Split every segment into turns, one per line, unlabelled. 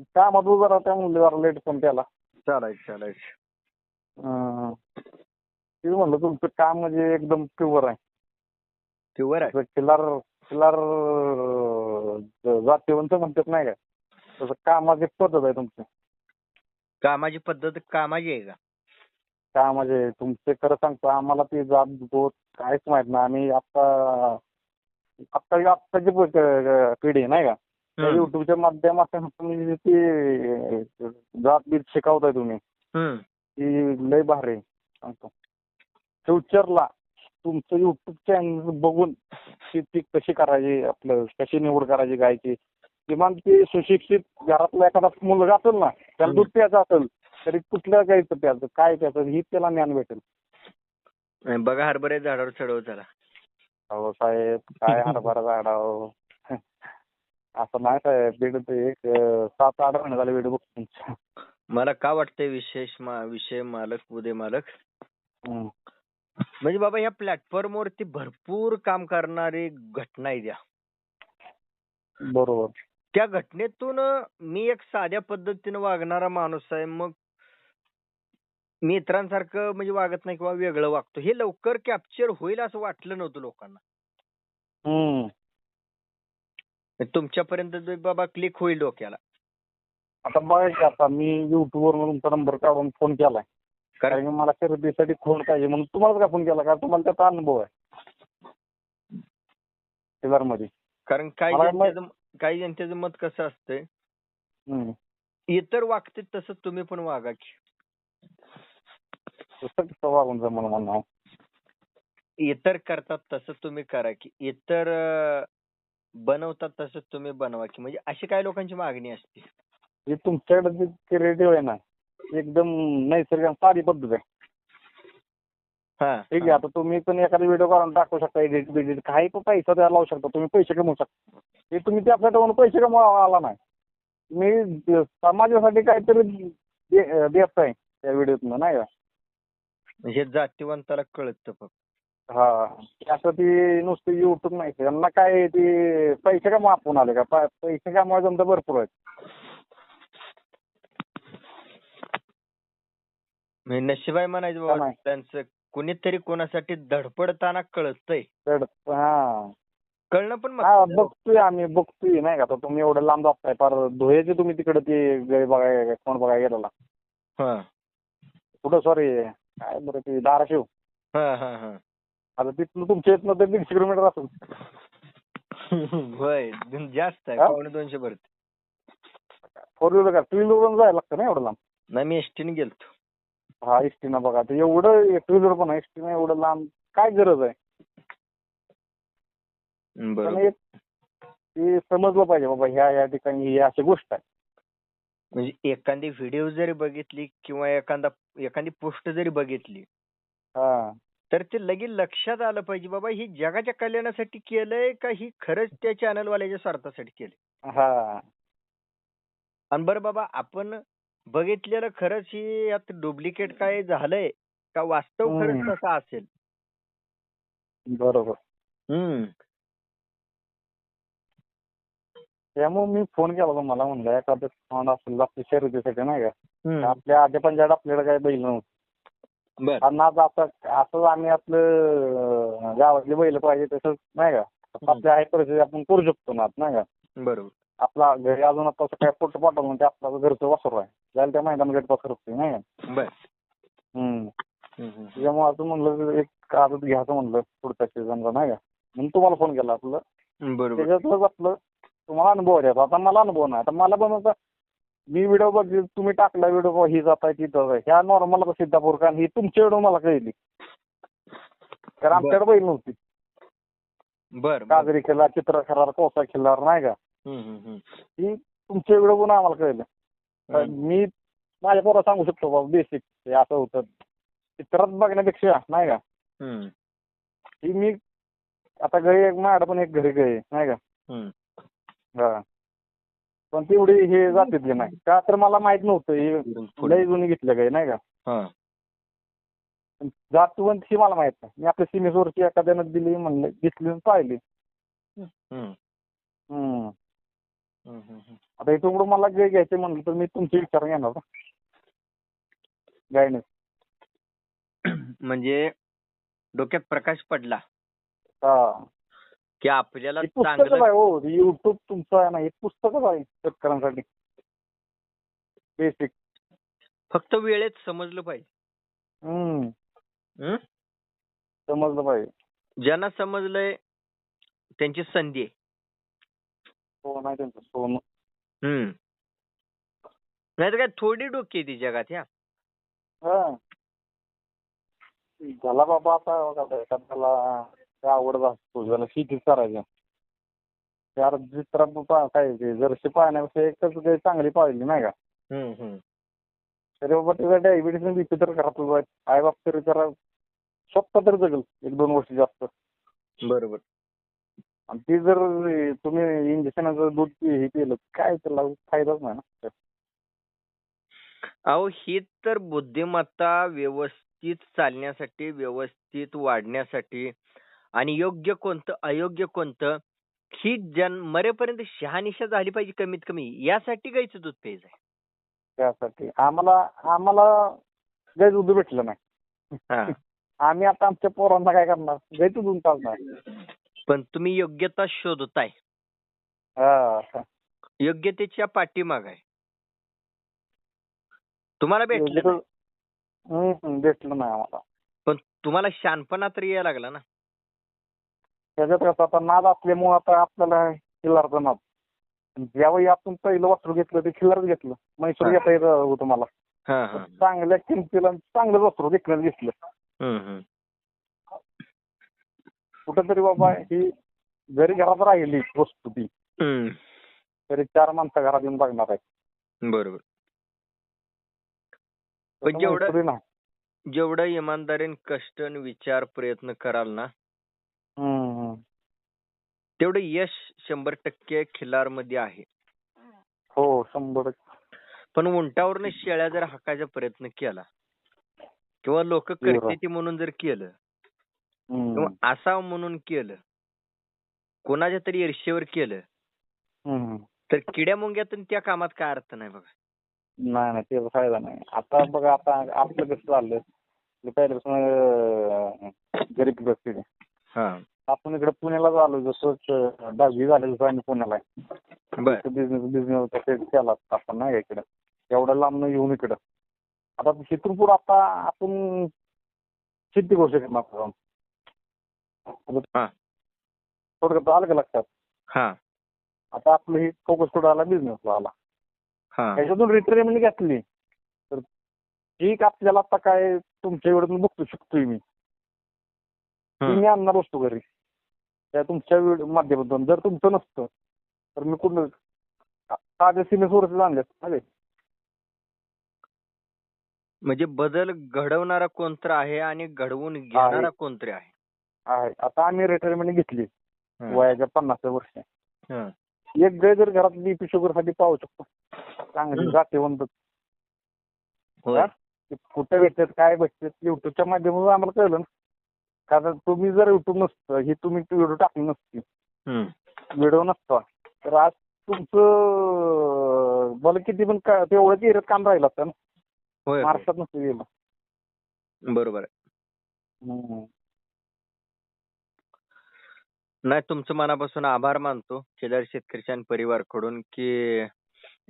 कामात उभं राहत्या म्हणलं जरा लेट फोन केला.
चालायचं चालायचं.
अं, तेच म्हणलं तुमचं काम म्हणजे एकदम प्युअर आहे.
प्युअर आहे?
खिलार खिलार जातीवंत म्हणतात नाही का? तसं कामाची पद्धत आहे तुमची.
कामाची पद्धत कामाची आहे का?
का म्हणजे तुमचे खरं सांगतो आम्हाला ती जात बोत काहीच माहीत नाही. आम्ही आता आता आत्ताची प- क- पिढी नाही का? त्या. युट्यूबच्या माध्यमातून तुम्ही ती जात बीत शिकवताय तुम्ही. ती लय भारी आहे, सांगतो. फ्युचरला तुमचं युट्यूब चॅनल बघून ती ती कशी करायची आपलं कशी निवड करायची गायची. किमान ती सुशिक्षित घरातला एखादा मुलगा असेल ना त्याला दूध प्यायचं असेल तरी कुठल्या गायचं प्यायचं काय प्यायचं ही त्याला ज्ञान भेटेल.
बघा हरभरे झाडावर चढव त्याला
अहो साहेब काय हरभरा झाडाव असं नाही साहेब बीड ते एक अं, सात आठ महिने झाले बीड बघतो
मला का वाटतंय विशेष मा- विषय मालक उदय मालक?
हम्म.
म्हणजे बाबा ह्या प्लॅटफॉर्म वरती भरपूर काम करणारी घटना आहे त्या.
बरोबर.
त्या घटनेतून मी एक साध्या पद्धतीने वागणारा माणूस आहे मग मी इतरांसारखं म्हणजे वागत नाही किंवा वेगळं वागतो. हे लवकर कॅप्चर होईल असं वाटलं नव्हतं लोकांना.
हम्म.
तुमच्यापर्यंत ते बाबा क्लिक होईल डोक्याला.
आता बघा की आता मी युट्यूब वरून तुमचा नंबर काढून फोन केलाय. कारण की मला खरेदीसाठी फोन पाहिजे म्हणून तुम्हाला का फोन केला? कारण तुम्हाला त्याचा अनुभव आहे. टेलरमध्ये
कारण काही काही जनतेचं मत कसं असतंय. इतर वागते तसं तुम्ही पण वागा की.
वागून जमल म्हणा
इतर करतात तसं तुम्ही करा की. इतर बनवतात तसं तुम्ही बनवा की म्हणजे अशी काही लोकांची मागणी असते?
जे तुमच्याकडे जे क्रिएटिव्ह आहे ना एकदम नैसर्गिक साधी पद्धत आहे.
हा
ठीक आहे आता तुम्ही पण एखादा व्हिडिओ काढून टाकू शकता एडिट बिडिट काही पण पैसा द्यायला लावू शकता तुम्ही पैसे कमवू शकता. हे तुम्ही त्या प्लॅटफॉर्मवर पैसे कमवा आला नाही. तुम्ही समाजासाठी काहीतरी दे- देताय त्या व्हिडिओतनं नाही का?
म्हणजे जातीवंताला कळतं फक्त.
हा. असं ती नुसती युट्यूब नाही. त्यांना काय ती पैसे कमवा आपण आले का? पा- पैसे कमवायचं जमतं भरपूर आहेत.
म्हणजे नशिबाय म्हणायचं बाबा
नाही.
त्यांचं कुणीतरी कोणासाठी धडपडताना कळतंय.
तर हा.
कळणं पण
हा. बघतोय आम्ही बघतोय. नाही का? आता तुम्ही एवढं लांब जाताय फार धुळ्याचे तुम्ही तिकडे ते गळे बघाय कोण बघाय गेलेला.
हा.
कुठं? सॉरी काय बरं ते धाराशिव.
हा हा हा.
आता तिथलं तुमच्या इथनं तर दीडशे किलोमीटर असेल.
होय जास्त आहे
हा?
पावणे दोनशे भरते.
फोर व्हीलर का? टू व्हीलर जायला लागतं ना एवढं लांब?
नाही मी एसटीने गेलतो.
हा एसटीनं बघा ते एवढं टू व्हीलर पण आहे एसटीनं एवढं लांब काय गरज आहे? पण
बरोबर.
एक ते समजलं पाहिजे बाबा ह्या या ठिकाणी ही अशी गोष्ट आहे.
म्हणजे एखादी व्हिडिओ जरी बघितली किंवा एखादा एखादी पोस्ट जरी बघितली
हा.
तर ते लगेच लक्षात आलं पाहिजे बाबा ही जगाच्या कल्याणासाठी केलंय का ही खरंच त्या चॅनल वाल्याच्या स्वार्थासाठी केलंय?
हा.
आणि बरं बाबा आपण बघितलेलं खरंच ही यात डुप्लिकेट काय झालंय का वास्तव खरंच. तसं असेल?
बरोबर.
हम्म.
त्यामुळे मी फोन केला होता मला म्हणलं एखादं आपल्या शर्यतीसाठी नाही का. आपल्या आधी पंजाब आपल्याला काय बैल नव्हतं
बर.
आणि आज आता असंच आम्ही आपलं गावातली बैल पाहिजे तसंच नाही का? आपल्या आहे परिस्थिती आपण करू शकतो ना नाही का?
बरोबर.
आपला घरी अजून आता असं काय फोटो पाठवलं ते आपलं घरचं वासरू आहे. जायला त्या मैदान गट वासरू असते नाही का?
बर.
त्याच्यामुळे असं म्हणलं एक आदत घ्यायचं म्हणलं पुढच्या सीझनला नाही का? म्हणून तुम्हाला फोन केला आपलं.
बरोबर.
त्याच्यातच आपलं तुम्हाला अनुभव द्यायचा आता मला अनुभव नाही. आता मला पण आता मी व्हिडिओ बघ तुम्ही टाकला व्हिडिओ ही जात आहे ती जात आहे. ह्या नॉर्मल सिद्धापूर कारण ही तुमच्या व्हिडिओ मला कळली. कारण आमच्याकडे बैल नव्हती.
बर.
काजरी खिल्लार चित्र खरार कोसा खिल्लार नाही का. ही तुमच्या व्हिडिओ पण आम्हाला कळलं. तर. मी माझ्या पोरा सांगू शकतो बाबा बेसिक हे असं होतं. चित्रात बघण्यापेक्षा नाही का? ही मी आता घरी एक माझ्याकडे पण एक घरी गई नाही का. हा. पण तेवढी हे जातीतली नाही. का तर मला माहीत नव्हतं हे. लय जुनी घेतलं काही नाही का?
हा.
पण जातवंत ही मला माहीत नाही. मी आपल्या सीमेसवरची एखाद्यानं दिली म्हणलं घेतली आणि पाहिली.
हम्म.
आता इथून पुढे मला जे घ्यायचे म्हणलं तर मी तुमचे विचार घेणार. ना गायने
म्हणजे डोक्यात प्रकाश पडला.
हा.
की आपल्याला
हे पुस्तकच
चांगलं
आहे हो युट्यूब तुमचं आहे ना हे पुस्तकच आहे शेतकऱ्यांसाठी. बेसिक
फक्त वेळेत समजलं पाहिजे.
हम्म? समजलं पाहिजे.
ज्यांना समजलंय त्यांची संधी आहे.
सोनं आहे त्यांचं सोनं
हम्म. नाही काय थोडी डोकी ती जगात ह्या
हा. झाला बाबा आता एखाद्याला काय आवडत असतो ज्याला शेतीच करायचं. चार चित्र काय ते जर्सी पाहण्यापेक्षा एकच काही चांगली पाहिली नाही का?
हम्म, हम्म.
तरी बाबा त्याचा डायबिटीस आणि बीपी तर घरातच आहे. आई बाप तरी जरा स्वतः तर जगल एक दोन वर्ष जास्त.
बरोबर.
आणि ते जर तुम्ही इंजेक्शनाचं दूध पि- हे पिलं काय त्याला फायदाच नाही ना
अहो ही तर बुद्धिमत्ता व्यवस्थित चालण्यासाठी व्यवस्थित वाढण्यासाठी आणि योग्य कोणतं अयोग्य कोणतं ही जन मरेपर्यंत शहानिशा झाली पाहिजे कमीत कमी यासाठी गाईचं दूध प्यायचं आहे.
त्यासाठी. आम्हाला आम्हाला गाय दूध भेटलं नाही. आम्ही आता आमच्या पोरांना काय करणार? गायचं दूध चालणार.
पण तुम्ही योग्यता शोधताय. योग्यतेच्या पाठीमाग आहे. तुम्हाला भेटलं
भेटलं नाही आम्हाला.
पण तुम्हाला शानपणा तरी यायला लागला ना.
त्याच्यात कसं आता नाद असल्यामुळे आता आपल्याला खिल्लारचा नाद आणि ज्यावेळी आपण पहिलं वस्त्र घेतलं ते खिल्लारच घेतलं. म्हैसूर. घेता येत होतं मला
हा हा
चांगल्या किमतीला चांगलं वस्त्र देखणं घेतलं
हम्म, हम्म.
कुठंतरी बाबा ही जरी घरात राहिली वस्तू ती.
हम्म.
तरी चार माणसं घरात येऊन बघणार आहे
बरोबर. पण
तसं
जेवढं-
म्हैसूरी नाही.
जेवढं इमानदारीने कष्ट आणि विचार प्रयत्न कराल ना
हम्म.
तेवढं यश शंभर टक्के खिलारमध्ये आहे.
हो शंभर
पण उंटावरनं शेळ्या जर हाकायचा प्रयत्न केला किंवा लोक. करते म्हणून जर केलं किंवा असावं म्हणून केलं कोणाच्या तरी ईर्षेवर केलं. तर किड्या मुंग्यातून त्या कामात काय अर्थ नाही बघा.
नाही नाही त्याचा फायदा नाही. आता बघा आता आपलं कसं चाललंय. पहिल्यापासून गरीब
हा.
आपण इकडे पुण्याला आलो जसं दहावी झाली जसं आम्ही पुण्याला
बर.
बिझनेस बिझनेस केला आपण नाही इकडे. एवढ्या लांब येऊन इकडं. आता तिथून पुढे आता आपण शेती करू शकत.
हा.
थोडक्यात आलं का लक्षात? आता आपलं हे फोकस कुठं आला? बिझनेसला आला. त्याच्यातून रिटायरमेंट घेतली. तर ठीक आपल्याला आता काय तुमच्या एवढं बघतो शकतोय मी. मी आणणार असतो घरी. त्या तुमच्या व्हिडिओ माध्यमातून जर तुमचं नसतं तर मी कुठं साध्या सिमेंट सोर्सेस आणले असते.
म्हणजे बदल घडवणारा कोणतरी आहे आणि घडवून घेणारा कोणतरी आहे
आहे आता आम्ही रिटायरमेंट घेतली. वयाच्या पन्नासच्या वर्षी
हं.
एक गाय जर घरात बीपी शुगरसाठी पाहू शकतो चांगली
हम्म.
जातेवंत
होय.
हा? ते कुठे भेटतात काय भेटतात युट्यूबच्या माध्यमातून आम्हाला कळलं ना कारण तुम्ही जर युट्यूब नसतं हे तुम्ही व्हिडिओ टाकली नसती. व्हिडिओ नसता तर आज तुमचं मला किती पण तेवढंच एरियात काम राहिलं असतं ना. महाराष्ट्रात नसतं गेलं
बरोबर आहे. नाही तुमचं मनापासून आभार मानतो शेजारी आणि परिवारकडून की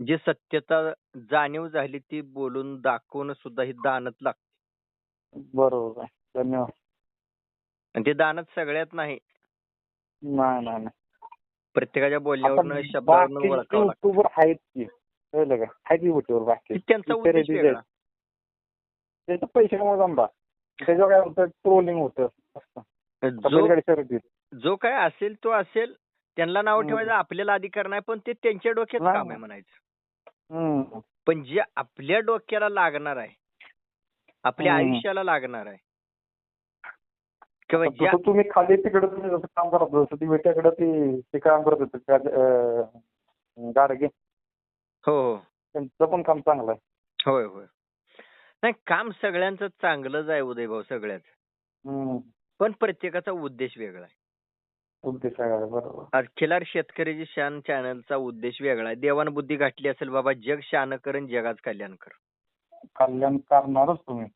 जी सत्यता जाणीव झाली ती बोलून दाखवून सुद्धा ही दानत लागते
बरोबर धन्यवाद
आणि ते दानत सगळ्यात नाही.
नाही नाही नाही.
प्रत्येकाच्या बोलण्यावरनं
आता
शब्दावरनं
बाकीचे
ओळखावं लागतं.
युट्यूबर आहेत की कळलं का? आहेत की युट्यूबर बाकी?
की त्यांचा
इतर
उद्देश
जे-
वेगळा.
त्याचं पैशामुळे जमता त्याच्यावर काय होतं? ट्रोलिंग होतं. असतं.
जो
बैलगाडी शर्यतीत
जो काय असेल तो असेल. त्यांना नाव
हम्म.
ठेवायचं आपल्याला अधिकार नाही पण ते त्यांच्या डोक्यात
नाही.
काम आहे म्हणायचं.
हम्म.
पण जे आपल्या डोक्याला लागणार आहे आपल्या
हम्म.
आयुष्याला लागणार आहे
जसं तुम्ही खाली तिकडे तुम्ही जसं काम करत होता, तसं ती वेट्याकडे ती ते काम करत होते अं, गाडगे.
हो हो.
त्यांचं पण काम चांगलं आहे.
होय होय. नाही काम सगळ्यांचं चांगलंच आहे उदय भाऊ सगळ्याच
हम्म.
पण प्रत्येकाचा उद्देश वेगळा आहे.
उद्देश आहे बरोबर.
आज खिलार शेतकऱ्याची शान चॅनलचा उद्देश वेगळा आहे. देवानं बुद्धी गाठली असेल बाबा जग शान करण जगाच कल्याण कर.
कल्याण करणारच तुम्ही.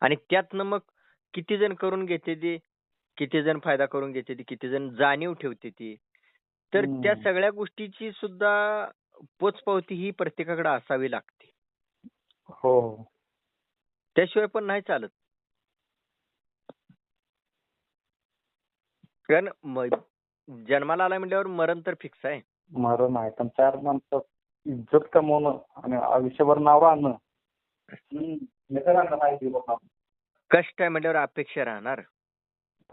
आणि त्यातनं मग किती जण करून घेते ते किती जण फायदा करून घेते ते किती जण जाणीव ठेवते ती. तर. त्या सगळ्या गोष्टीची सुद्धा पोचपावती ही प्रत्येकाकडे असावी लागते.
हो.
त्याशिवाय पण नाही चालत. कारण म- जन्माला आलाय म्हटल्यावर मरण तर फिक्स आहे.
मरण आहे. पण चार माणसं इज्जत कमवणं आणि आयुष्यभर नाव राहणं हम्म. हे बाबा.
कष्ट आहे म्हटल्यावर अपेक्षा राहणार.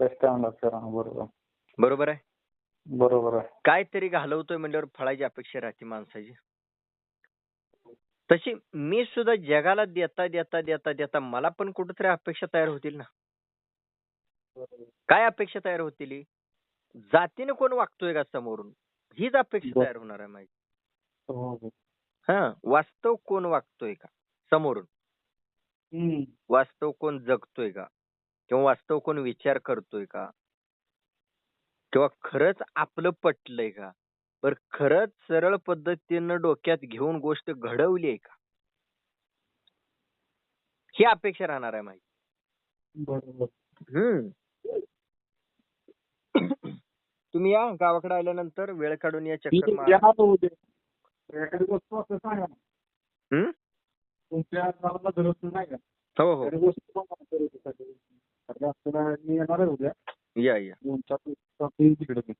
कष्ट आणलं सर बरोबर.
बरोबर आहे?
बरोबर आहे.
काहीतरी घालवतोय म्हटल्यावर फळाची अपेक्षा राहते माणसाची. तशी मी सुद्धा जगाला देता देता देता देता मला पण कुठेतरी अपेक्षा तयार होतील ना. काय अपेक्षा तयार होतील? जातीने कोण वागतोय का समोरून? हीच अपेक्षा
बर.
तयार होणार आहे माझी.
हो हो.
हा वास्तव कोण वागतोय का? समोरून.
हम्म.
वास्तव कोण जगतोय का? किंवा वास्तव कोण विचार करतोय का? किंवा खरंच आपलं पटलंय का? बर खरंच सरळ पद्धतीनं डोक्यात घेऊन गोष्ट घडवली आहे का? ही अपेक्षा राहणार आहे
बरोबर.
हम्म. तुम्ही या गावाकडे आल्यानंतर वेळ काढून या चक्कर मारा.
या तो उद्या एखादी वस्तू असं सांगा.
हम्म?
तुमच्या गरज नाही का?
हो हो.
एखादी वस्तू पण मला खरेदीसाठी. तर आपल्याला मी येणार आहे उद्या.
या या.
दोन चार दिवसात येईन तिकडे मी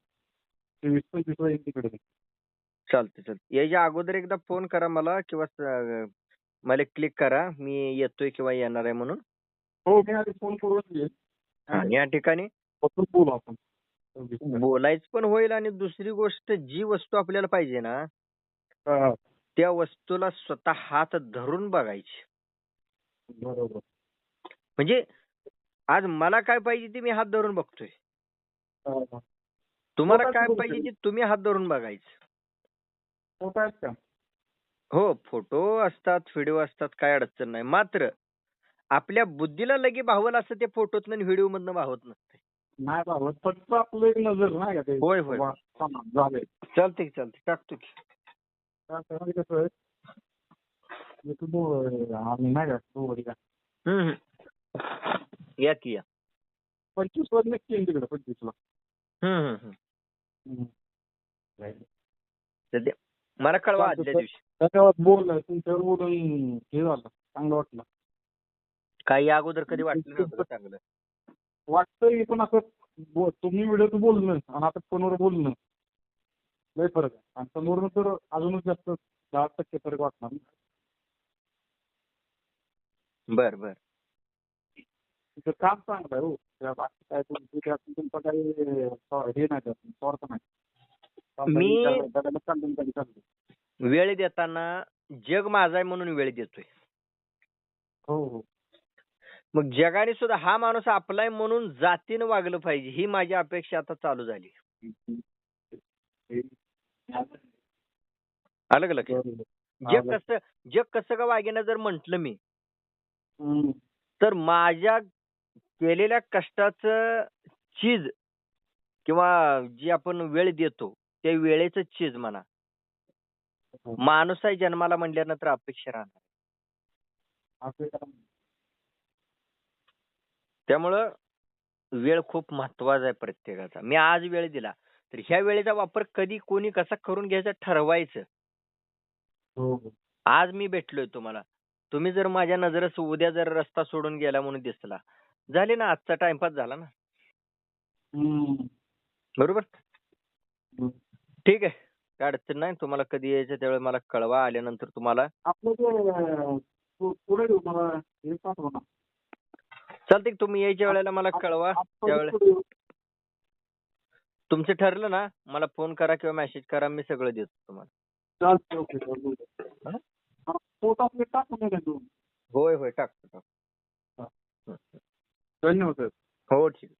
तेवीस पंचवीस ला येईन तिकडे मी
चालते चालते याच्या अगोदर एकदा फोन करा मला किंवा स- मला क्लिक करा. मी येतोय किंवा येणार आहे म्हणून.
हो मी आधी फोन करून येईल
आणि या ठिकाणी.
बोलू आपण.
बोलायचं पण होईल आणि दुसरी गोष्ट जी वस्तू आपल्याला पाहिजे ना
हा,
त्या वस्तूला स्वतः हात धरून बघायची.
बरोबर.
म्हणजे आज मला काय पाहिजे ते मी हात धरून बघतोय.
हा, हा.
तुम्हाला काय पाहिजे. ते तुम्ही हात धरून बघायचं. हो फोटो असतात व्हिडिओ असतात काय अडचण नाही. मात्र आपल्या बुद्धीला लगे भावल असं ते फोटोतनं आणि व्हिडिओ मधनं भावत नसते
नाही बाबा फक्त आपलं एक नजर नाही
होय, होय. चालते चालते टाकतो की.
त्यामध्ये कसं आहे मी तू दो- आम्ही नाही का दोघं का
हम्म, हम्म. या की या
पंचवीस वर नक्की येईन तिकडे पंचवीसला
हम्म, हम्म, हम्म.
हम्म.
तर ते- मला कळवा आदल्या. दिवशी
त्याच्यावर बोल तुमच्यावर बोलून हे झालं चांगलं वाटलं
काही अगोदर कधी वाटलं नव्हतं चांगलं
वाटतंय पण असं बो- तुम्ही व्हिडिओत बोलणं आणि आता फोनवर बोलणं लय फरक आहे. आणि समोरनं तर अजूनच जास्त दहा टक्के फरक वाटणार ना.
बर बर.
तिथं काम चांगलं आहे हो. त्या बाकी काय तुमची त्यात तुमचं काही स्वा- हे नाही त्यात स्वार्थ नाही.
मी-
जगाला.
वेळ देताना जग माझा आहे म्हणून वेळ देतोय.
हो हो.
मग जगाने सुद्धा हा माणूस आपला आहे म्हणून जातीनं वागलं पाहिजे ही माझी अपेक्षा आता चालू झाली. आलं का लक्षात
आलं.
कसं जग कसं का वागेना जर म्हंटल मी. तर माझ्या केलेल्या कष्टाचं चीज किंवा जी आपण वेळ देतो त्या वेळेचं चीज म्हणा. माणूस आहे जन्माला म्हणल्यानंतर अपेक्षा राहणार. त्यामुळं वेळ खूप महत्त्वाचा आहे प्रत्येकाचा. मी आज वेळ दिला. तर ह्या वेळेचा वापर कधी कोणी कसा करून घ्यायचा ठरवायचं.
हो हो.
आज मी भेटलोय तुम्हाला. तुम्ही जर माझ्या नजरेस उद्या जर रस्ता सोडून गेला म्हणून दिसला. झाले ना आजचा टाइमपास झाला ना?
हम्म.
बरोबर. ठीक आहे. काय अडचण नाही. तुम्हाला कधी यायचं त्यावेळी मला कळवा. आल्यानंतर तुम्हाला
आपलं ते अं, पु- पुढे येऊ मला हे पाठवा ना
चालतंय की तुम्ही यायच्या वेळेला मला कळवा.
आपण
त्यावेळेस
पुढे येऊ.
तुमचं ठरलं ना मला फोन करा किंवा मेसेज करा मी सगळं देतो तुम्हाला.
चालतंय, ओके चालतंय.
हा?
फोटो आपले टाकून द्या तुम्ही.
होय होय टाकतो टाकतो.
धन्यवाद सर.
हो ठीक.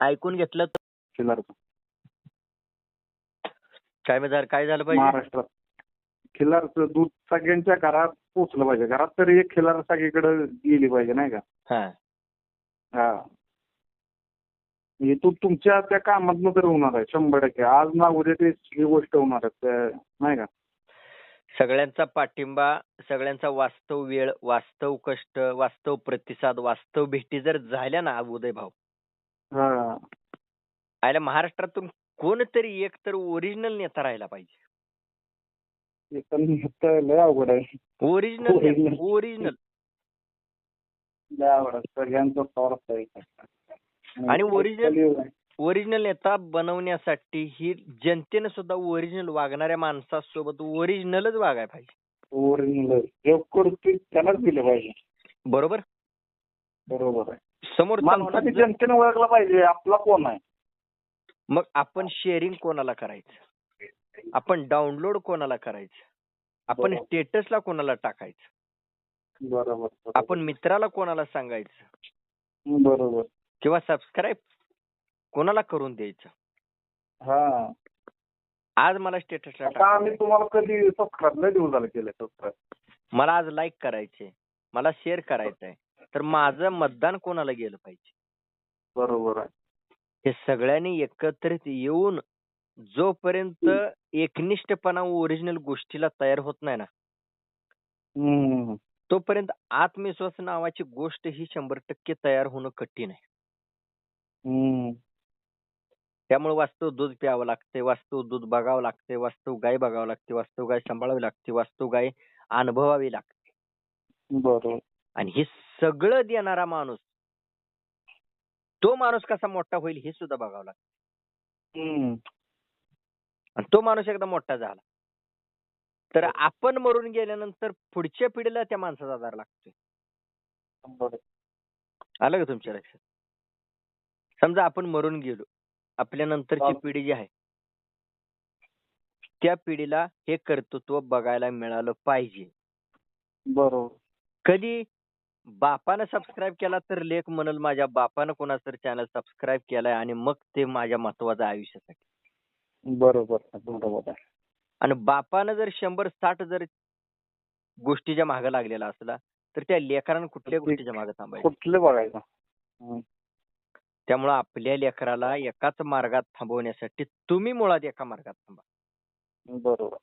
आहे. ऐकून घेतलं तर? काय मग झालं- काय झालं पाहिजे?
महाराष्ट्रात. खिलारचं दूध सगळ्यांच्या घरात पोचलं पाहिजे. घरात तरी एक खिलार सगळीकडे गेली पाहिजे नाही का?
हा.
हा. म्हणजे तू तुमच्या त्या कामातनं तर होणार आहे शंभर टक्के. आज ना उद्या ते ही गोष्ट होणार आहे त्या- नाही का?
सगळ्यांचा पाठिंबा सगळ्यांचा वास्तव वेळ वास्तव कष्ट वास्तव प्रतिसाद वास्तव भेटी जर झाल्या ना उदय भाऊ.
हा.
आयला महाराष्ट्रातून कोणतरी एक तर ओरिजिनल नेता राहिला पाहिजे.
हे पण नुसतं लय अवघड आहे.
Original
Original.
ओरिजिनल
लय अवघड आहे. सगळ्यांचं
आणि
आहे.
ओरिजिनल नेता बनवण्यासाठी ही जनतेने सुद्धा ओरिजिनल वागणाऱ्या माणसासोबत ओरिजिनलच वागायला पाहिजे.
ओरिजिनल जे त्यालाच दिलं पाहिजे.
बरोबर?
बरोबर आहे.
समोर
जनतेने ओळखला पाहिजे. आपला कोण आहे?
मग आपण शेअरिंग कोणाला करायचं? आपण डाउनलोड कोणाला करायचं? आपण. स्टेटसला कोणाला टाकायचं?
बरोबर.
आपण मित्राला कोणाला सांगायचं?
बरोबर.
किंवा सबस्क्राईब कोणाला करून द्यायचं?
हा.
आज मला स्टेटसला
आता आम्ही तुम्हाला कधी सबस्क्राईब लय दिवस झाले केलं सबस्क्राईब
मला आज लाईक करायचे मला शेअर करायचंय. तर माझं मतदान कोणाला गेलं पाहिजे?
बरोबर आहे.
हे सगळ्यांनी एकत्रित येऊन जोपर्यंत एकनिष्ठपणा ओरिजिनल गोष्टीला तयार होत नाही ना
हम्म.
तोपर्यंत आत्मविश्वास नावाची गोष्ट ही शंभर टक्के तयार होणं कठीण आहे.
हम्म.
त्यामुळे वास्तव दूध प्यावं लागते वास्तव दूध बघावं लागते वास्तव गाय बघावं लागते वास्तव गाय सांभाळावी लागते वास्तव गाय अनुभवावी लागते
बरोबर
आणि हे सगळं देणारा माणूस तो माणूस कसा मोठा होईल हे सुद्धा बघावं लागतं
हम्म.
आणि तो माणूस एकदा मोठा झाला तर आपण मरून गेल्यानंतर पुढच्या पिढीला त्या माणसाचा आधार लागतोय
बरोबर.
आलं का तुमच्या लक्षात समजा आपण मरून गेलो आपल्या नंतरची
चाल-
पिढी जी आहे. त्या पिढीला हे कर्तृत्व बघायला मिळालं पाहिजे.
बरोबर.
कधी बापानं सबस्क्राईब केला तर लेख म्हणल माझ्या बापानं कोणाचं तर चॅनल सबस्क्राईब केलाय आणि मग ते माझ्या महत्वाचं आहे आयुष्यासाठी.
बरोबर बरोबर आहे.
आणि बापानं जर शंभर साठ जर गोष्टीच्या मागे लागलेला असला तर त्या लेकरानं कुठल्या गोष्टीच्या मागे थांबायचं?
कुठलं बघायचं.
त्यामुळं आपल्या लेकराला एकाच मार्गात थांबवण्यासाठी तुम्ही मुळात एका मार्गात थांबा.
बरोबर.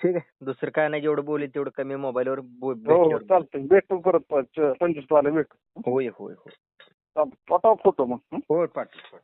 ठीक आहे. दुसरं काय नाही जेवढं बोलेल तेवढं कमी मोबाईलवर
हो हो. चालतंय. भेटू परत पंचवीस वाले भेटू.
होय होय होय.
पाठवा फोटो मग हं?
पाटील